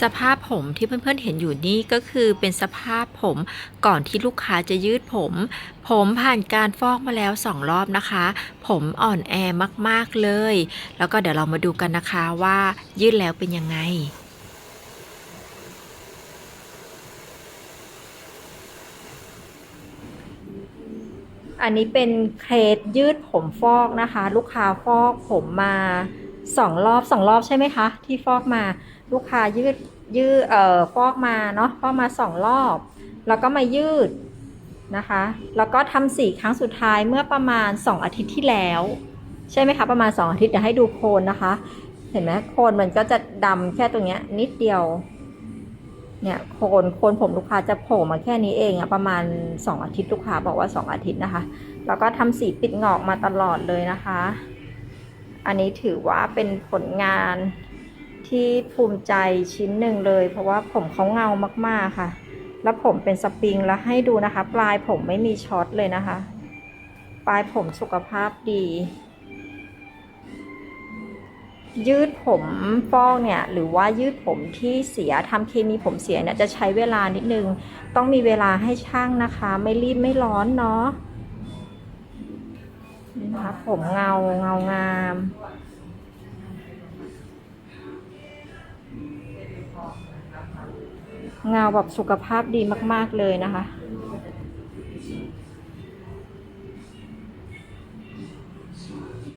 สภาพผมที่เพื่อนๆเห็นอยู่นี่ก็คือเป็นสภาพผมก่อนที่ลูกค้าจะยืดผม ผมผ่านการฟอกมาแล้วสองรอบนะคะ ผมอ่อนแอมากๆเลย แล้วก็เดี๋ยวเรามาดูกันนะคะว่ายืดแล้วเป็นยังไงอันนี้เป็นเคสยืดผมฟอกนะคะ ลูกค้าฟอกผมมา สองรอบสองรอบใช่ไหมคะ ที่ฟอกมาลูกค้ายืดยืดเอ่อฟอกมาเนาะฟอกมาสองรอบ แล้วก็มายืดนะคะ แล้วก็ทำสีครั้งสุดท้ายเมื่อประมาณ 2 อาทิตย์ที่แล้ว ใช่ไหมคะ ประมาณ 2 อาทิตย์เดี๋ยวให้ดูโคนนะคะ เห็นไหมโคนมันก็จะดำแค่ตรงเนี้ยนิดเดียวเนี่ยโคนโคนผมลูกค้าจะโผล่มาแค่นี้เองอะประมาณ 2 อาทิตย์ลูกค้าบอกว่า 2 อาทิตย์นะคะ แล้วก็ทำสีปิดงอกมาตลอดเลยนะคะ อันนี้ถือว่าเป็นผลงานที่ภูมิใจชิ้นหนึ่งเลย เพราะว่าผมเขาเงามากๆค่ะ แล้วผมเป็นสปริงแล้วให้ดูนะคะ ปลายผมไม่มีช็อตเลยนะคะ ปลายผมสุขภาพดี ยืดผมฟอกเนี่ยหรือว่ายืดผมที่เสียทำเคมีผมเสียเนี่ยจะใช้เวลานิดนึง ต้องมีเวลาให้ช่างนะคะ ไม่รีบไม่ร้อนเนาะ นี่นะคะผมเงาเงางาม เงาแบบสุขภาพดีมาก ๆ เลยนะคะ